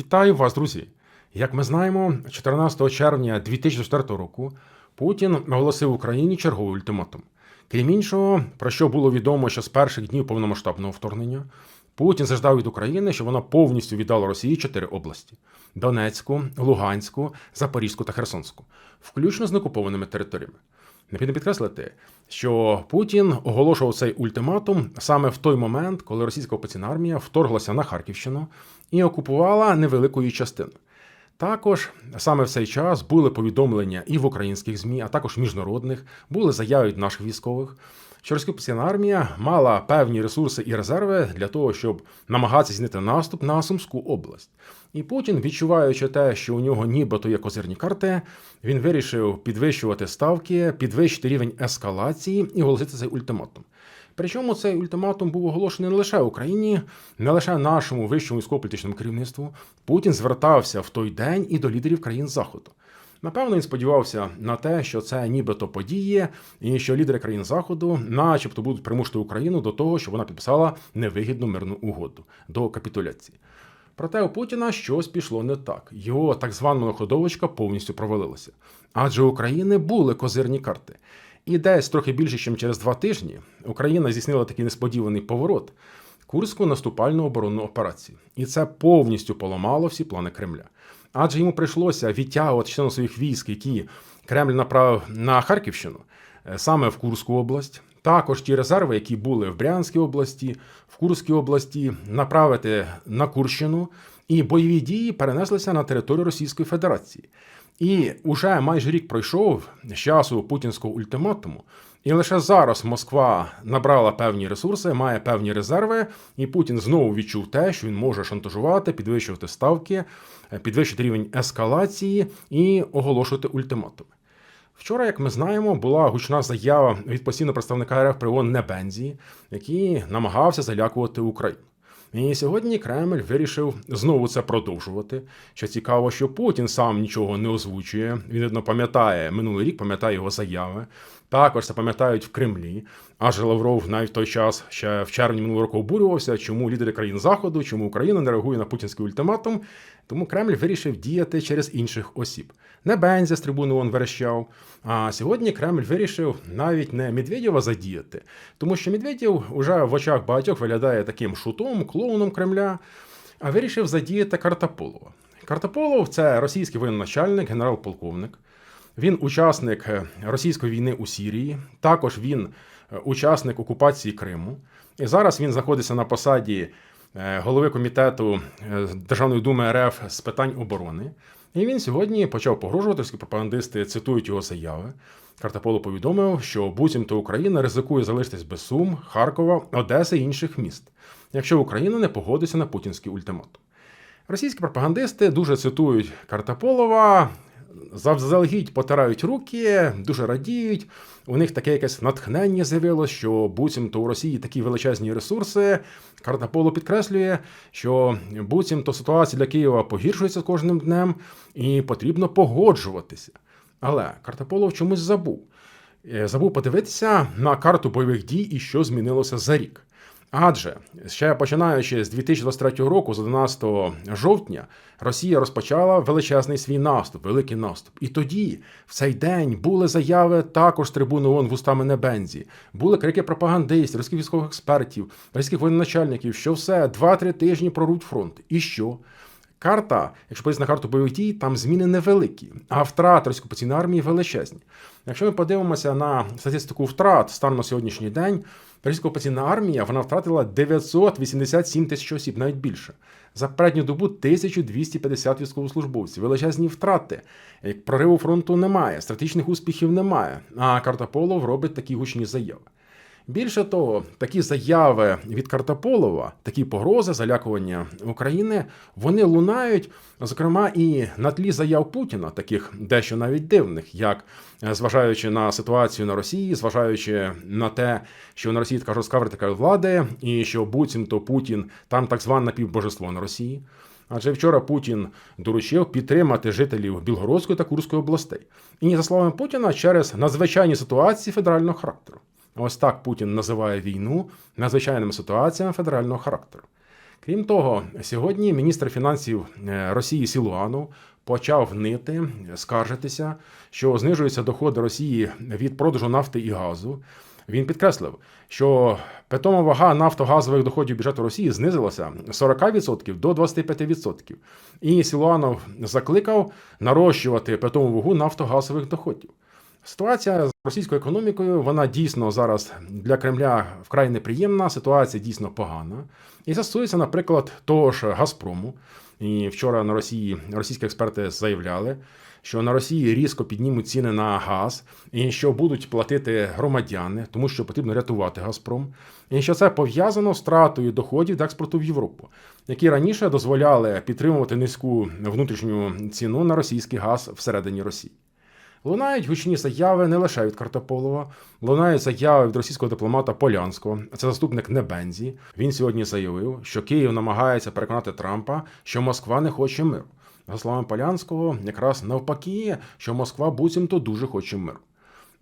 Вітаю вас, друзі! Як ми знаємо, 14 червня 2004 року Путін оголосив Україні черговий ультиматум. Крім іншого, про що було відомо ще з перших днів повномасштабного вторгнення, Путін заждав від України, що вона повністю віддала Росії чотири області: Донецьку, Луганську, Запорізьку та Херсонську, включно з неокупованими територіями. Необхідно підкреслити, що Путін оголошував цей ультиматум саме в той момент, коли російська окупаційна армія вторглася на Харківщину і окупувала невелику її частину. Також саме в цей час були повідомлення і в українських ЗМІ, а також міжнародних, були заяви від наших військових, російська армія мала певні ресурси і резерви для того, щоб намагатися зняти наступ на Сумську область. І Путін, відчуваючи те, що у нього нібито є козирні карти, він вирішив підвищувати ставки, підвищити рівень ескалації і оголосити цей ультиматум. Причому цей ультиматум був оголошений не лише Україні, не лише нашому вищому військово-політичному керівництву. Путін звертався в той день і до лідерів країн Заходу. Напевно, він сподівався на те, що це нібито подіє, і що лідери країн Заходу, начебто, будуть примушувати Україну до того, щоб вона підписала невигідну мирну угоду до капітуляції. Проте у Путіна щось пішло не так. Його так звана многоходовочка повністю провалилася. Адже у України були козирні карти. І десь трохи більше, ніж через два тижні, Україна здійснила такий несподіваний поворот Курську наступальну оборонну операцію. І це повністю поламало всі плани Кремля. Адже йому прийшлося відтягувати частину своїх військ, які Кремль направив на Харківщину, е, саме в Курську область. Також ті резерви, які були в Брянській області, в Курській області, направити на Курщину, і бойові дії перенеслися на територію Російської Федерації. І уже майже рік пройшов з часу путінського ультиматуму, і лише зараз Москва набрала певні ресурси, має певні резерви, і Путін знову відчув те, що він може шантажувати, підвищувати ставки, підвищити рівень ескалації і оголошувати ультиматуми. Вчора, як ми знаємо, була гучна заява від постійного представника РФ при ООН Небензі, який намагався залякувати Україну. І сьогодні Кремль вирішив знову це продовжувати. Що цікаво, що Путін сам нічого не озвучує. Він видно пам'ятає минулий рік, пам'ятає його заяви. Також це пам'ятають в Кремлі. Аж Лавров навіть в той час ще в червні минулого року обурювався, чому лідери країн Заходу, чому Україна не реагує на путінський ультиматум. Тому Кремль вирішив діяти через інших осіб. Не Бензя з трибуни он верещав. А сьогодні Кремль вирішив навіть не Медведєва задіяти, тому що Медведєв уже в очах багатьох виглядає таким шутом, клоуном Кремля, а вирішив задіяти Картополова. Картополов це російський воєнначальник, генерал-полковник. Він учасник е, російської війни у Сірії, також він е, учасник окупації Криму. І зараз він знаходиться на посаді голови комітету Державної думи РФ з питань оборони. І він сьогодні почав погрожувати, пропагандисти цитують його заяви. Картополо повідомив, що буцімто Україна ризикує залишитись без Сум, Харкова, Одеси і інших міст, якщо Україна не погодиться на путінський ультиматум. Російські пропагандисти дуже цитують Картополова, заздалегідь потирають руки, дуже радіють. У них таке якесь натхнення з'явилось, що буцімто у Росії такі величезні ресурси. Картополо підкреслює, що буцімто ситуація для Києва погіршується з кожним днем і потрібно погоджуватися. Але Картополов чомусь забув. Е, забув подивитися на карту бойових дій і що змінилося за рік. Адже ще починаючи з 2023 року, з 11 жовтня, Росія розпочала величезний свій наступ, великий наступ. І тоді, в цей день, були заяви також з трибуни ООН вустами Небензі, були крики пропагандистів, російських військових експертів, російських воєначальників, що все, 2-3 тижні проруть фронт. І що? Карта, якщо подивитися на карту бойових дій, там зміни невеликі, а втрати окупаційної армії величезні. Якщо ми подивимося на статистику втрат станом на сьогоднішній день, російська окупаційна армія вона втратила 987 тисяч осіб, навіть більше. За передню добу 1250 військовослужбовців. Величезні втрати. Прориву фронту немає, стратегічних успіхів немає. А Картополов робить такі гучні заяви. Більше того, такі заяви від Картополова, такі погрози, залякування України, вони лунають, зокрема, і на тлі заяв Путіна, таких дещо навіть дивних, як е, зважаючи на ситуацію на Росії, зважаючи на те, що на Росії така жорстка вертикаль влади, і що буцімто Путін там так зване напівбожество на Росії. Адже вчора Путін доручив підтримати жителів Білгородської та Курської областей. І за словами Путіна, через надзвичайні ситуації федерального характеру. Ось так Путін називає війну надзвичайними ситуаціями федерального характеру. Крім того, сьогодні міністр фінансів е, Росії Сілуанов почав нити, скаржитися, що знижуються доходи Росії від продажу нафти і газу. Він підкреслив, що питома вага нафтогазових доходів бюджету Росії знизилася з 40% до 25%. І Сілуанов закликав нарощувати питому вагу нафтогазових доходів. Ситуація з російською економікою вона дійсно зараз для Кремля вкрай неприємна. Ситуація дійсно погана. І стосується, наприклад, того ж Газпрому. І вчора на Росії російські експерти заявляли, що на Росії різко піднімуть ціни на газ, і що будуть платити громадяни, тому що потрібно рятувати Газпром, і що це пов'язано з втратою доходів від експорту в Європу, які раніше дозволяли підтримувати низьку внутрішню ціну на російський газ всередині Росії. Лунають гучні заяви не лише від Картополова, лунають заяви від російського дипломата Полянського. Це заступник Небензі. Він сьогодні заявив, що Київ намагається переконати Трампа, що Москва не хоче миру. За словами Полянського, якраз навпаки, що Москва буцімто дуже хоче миру.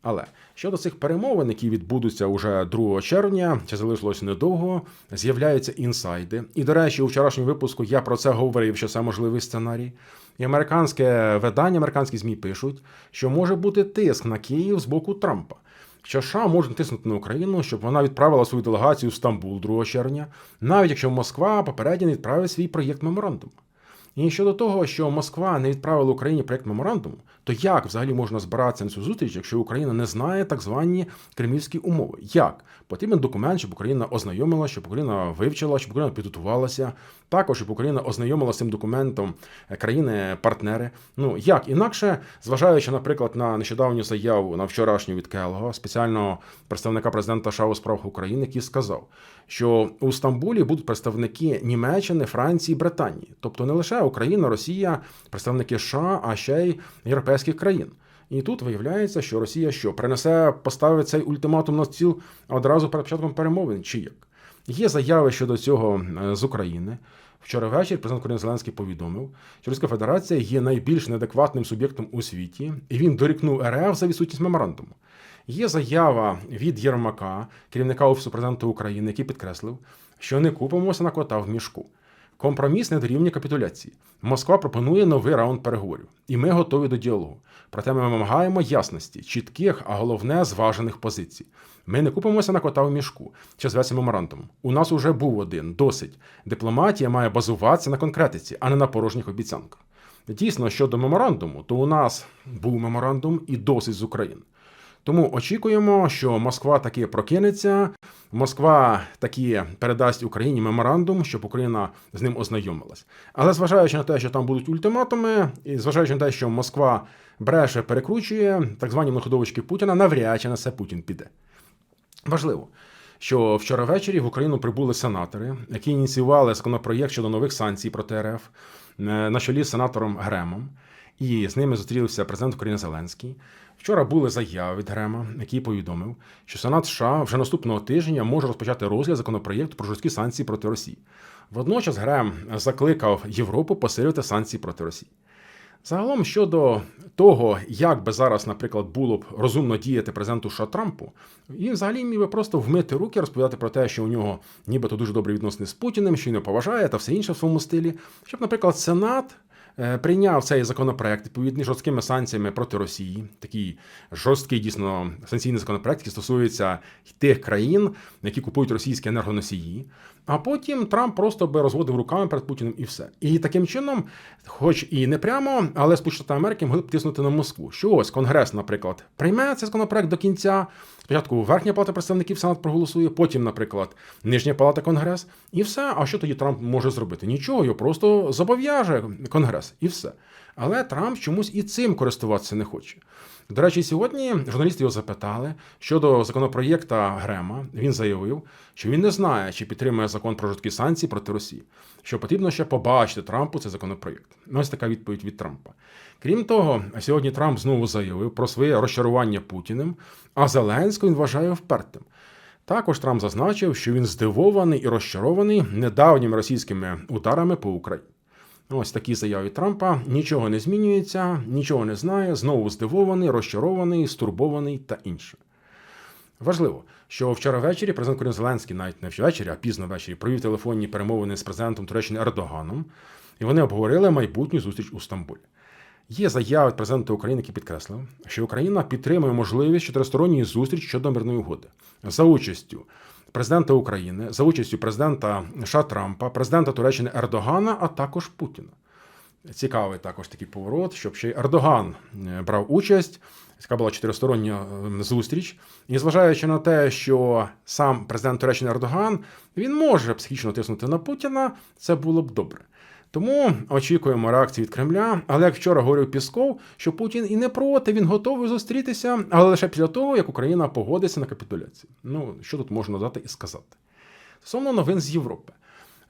Але щодо цих перемовин, які відбудуться уже 2 червня, чи залишилось недовго, з'являються інсайди. І, до речі, у вчорашньому випуску я про це говорив, що це можливий сценарій. І американське видання, американські ЗМІ пишуть, що може бути тиск на Київ з боку Трампа. Що США можуть тиснути на Україну, щоб вона відправила свою делегацію в Стамбул 2 червня, навіть якщо Москва попередньо не відправить свій проєкт меморандуму. І щодо того, що Москва не відправила Україні проєкт меморандуму, то як взагалі можна збиратися на цю зустріч, якщо Україна не знає так звані кремлівські умови? Як потрібен документ, щоб Україна ознайомила, щоб Україна вивчила, щоб Україна підготувалася, також щоб Україна ознайомила з цим документом країни-партнери. Ну як інакше, зважаючи, наприклад, на нещодавню заяву на вчорашню від Келого, спеціального представника президента США у справах України, який сказав, що у Стамбулі будуть представники Німеччини, Франції, Британії, тобто не лише Україна, Росія, представники США, а ще й європейських країн. І тут виявляється, що Росія що принесе поставить цей ультиматум на стіл одразу перед початком перемовин, чи як? Є заяви щодо цього з України. Вчора ввечері президент України Зеленський повідомив, що Російська Федерація є найбільш неадекватним суб'єктом у світі, і він дорікнув РФ за відсутність меморандуму. Є заява від Єрмака, керівника Офісу президента України, який підкреслив, що не купимося на кота в мішку. Компроміс не дорівнює капітуляції. Москва пропонує новий раунд переговорів, і ми готові до діалогу. Проте ми вимагаємо ясності, чітких, а головне зважених позицій. Ми не купимося на кота в мішку чи зветься меморандумом. У нас уже був один, досить. Дипломатія має базуватися на конкретиці, а не на порожніх обіцянках. Дійсно, щодо меморандуму, то у нас був меморандум і досить з України. Тому очікуємо, що Москва таки прокинеться. Москва таки передасть Україні меморандум, щоб Україна з ним ознайомилась. Але зважаючи на те, що там будуть ультиматуми, і зважаючи на те, що Москва бреше перекручує, так звані находовочки Путіна, навряд чи на це Путін піде. Важливо. Що вчора ввечері в Україну прибули сенатори, які ініціювали законопроєкт щодо нових санкцій проти РФ на чолі з сенатором Гремом, і з ними зустрівся президент України Зеленський. Вчора були заяви від Грема, який повідомив, що Сенат США вже наступного тижня може розпочати розгляд законопроєкту про жорсткі санкції проти Росії. Водночас Грем закликав Європу посилити санкції проти Росії. Загалом щодо того, як би зараз, наприклад, було б розумно діяти президенту США Трампу, він взагалі міг би просто вмити руки, розповідати про те, що у нього нібито дуже добрі відносини з Путіним, що він не поважає та все інше в своєму стилі, щоб, наприклад, Сенат. Прийняв цей законопроект відповідний жорсткими санкціями проти Росії. Такий жорсткий дійсно санкційний законопроект, який стосується тих країн, які купують російські енергоносії. А потім Трамп просто би розводив руками перед Путіним і все. І таким чином, хоч і не прямо, але Сполучені Штати Америки могли б тиснути на Москву. Що ось Конгрес, наприклад, прийме цей законопроект до кінця. Спочатку Верхня палата представників Сенат проголосує, потім, наприклад, Нижня палата Конгрес, і все. А що тоді Трамп може зробити? Нічого, його просто зобов'яже Конгрес, і все. Але Трамп чомусь і цим користуватися не хоче. До речі, сьогодні журналісти його запитали щодо законопроєкта Грема. Він заявив, що він не знає, чи підтримує закон про жорсткі санкції проти Росії, що потрібно ще побачити Трампу цей законопроєкт. Ось така відповідь від Трампа. Крім того, сьогодні Трамп знову заявив про своє розчарування Путіним, а Зеленського він вважає впертим. Також Трамп зазначив, що він здивований і розчарований недавніми російськими ударами по Україні. Ось такі заяви Трампа. Нічого не змінюється, нічого не знає, знову здивований, розчарований, стурбований та інше. Важливо, що вчора ввечері президент України Зеленський, навіть не ввечері, а пізно ввечері, провів телефонні перемовини з президентом Туреччини Ердоганом, і вони обговорили майбутню зустріч у Стамбулі. Є заяви президента України, який підкреслив, що Україна підтримує можливість чотиристоронньої зустрічі щодо мирної угоди за участю президента України, за участю президента США Трампа, президента Туреччини Ердогана, а також Путіна. Цікавий також такий поворот, щоб ще й Ердоган е, брав участь. Така була чотиристороння е, зустріч. І зважаючи на те, що сам президент Туреччини Ердоган він може психічно тиснути на Путіна, це було б добре. Тому очікуємо реакції від Кремля. Але як вчора говорив Пісков, що Путін і не проти, він готовий зустрітися, але лише після того, як Україна погодиться на капітуляцію. Ну що тут можна дати і сказати? Стосовно новин з Європи.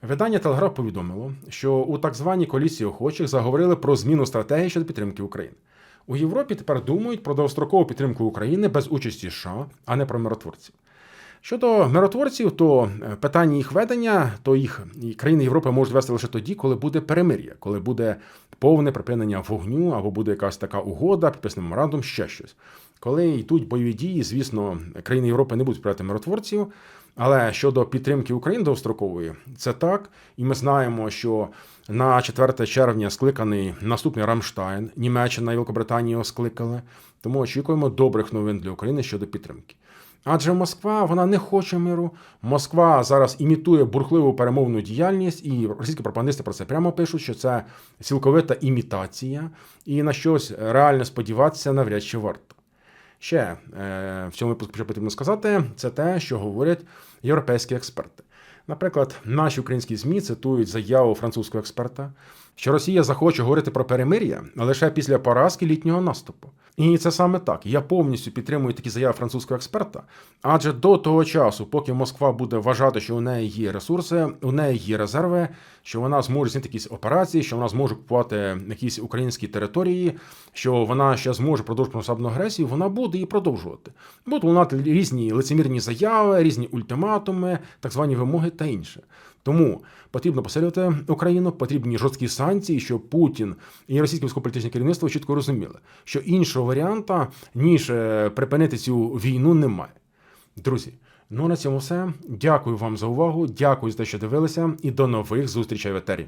Видання Телеграф повідомило, що у так званій коаліції охочих заговорили про зміну стратегії щодо підтримки України. У Європі тепер думають про довгострокову підтримку України без участі США, а не про миротворців. Щодо миротворців, то е, питання їх ведення, то їх країни Європи можуть вести лише тоді, коли буде перемир'я, коли буде повне припинення вогню або буде якась така угода, підписаний меморандум, ще щось. Коли йдуть бойові дії, звісно, країни Європи не будуть сприяти миротворців. Але щодо підтримки України довгострокової, це так. І ми знаємо, що на 4 червня скликаний наступний Рамштайн, Німеччина і Великобританія його скликали. Тому очікуємо добрих новин для України щодо підтримки. Адже Москва вона не хоче миру. Москва зараз імітує бурхливу перемовну діяльність, і російські пропагандисти про це прямо пишуть, що це цілковита імітація, і на щось реально сподіватися навряд чи варто. Ще е, в цьому випуску що потрібно сказати, це те, що говорять європейські експерти. Наприклад, наші українські ЗМІ цитують заяву французького експерта, що Росія захоче говорити про перемир'я лише після поразки літнього наступу. І це саме так. Я повністю підтримую такі заяви французького експерта, адже до того часу, поки Москва буде вважати, що у неї є ресурси, у неї є резерви, що вона зможе зняти якісь операції, що вона зможе купувати якісь українські території, що вона ще зможе продовжувати повномасштабну агресію, вона буде і продовжувати. Будуть лунати різні лицемірні заяви, різні ультиматуми, так звані вимоги та інше. Тому потрібно посилювати Україну, потрібні жорсткі санкції, щоб Путін і російське військово-політичне керівництво чітко розуміли, що іншого варіанта ніж е, припинити цю війну немає. Друзі, ну на цьому все. Дякую вам за увагу. Дякую за те, що дивилися, і до нових зустрічей в етері.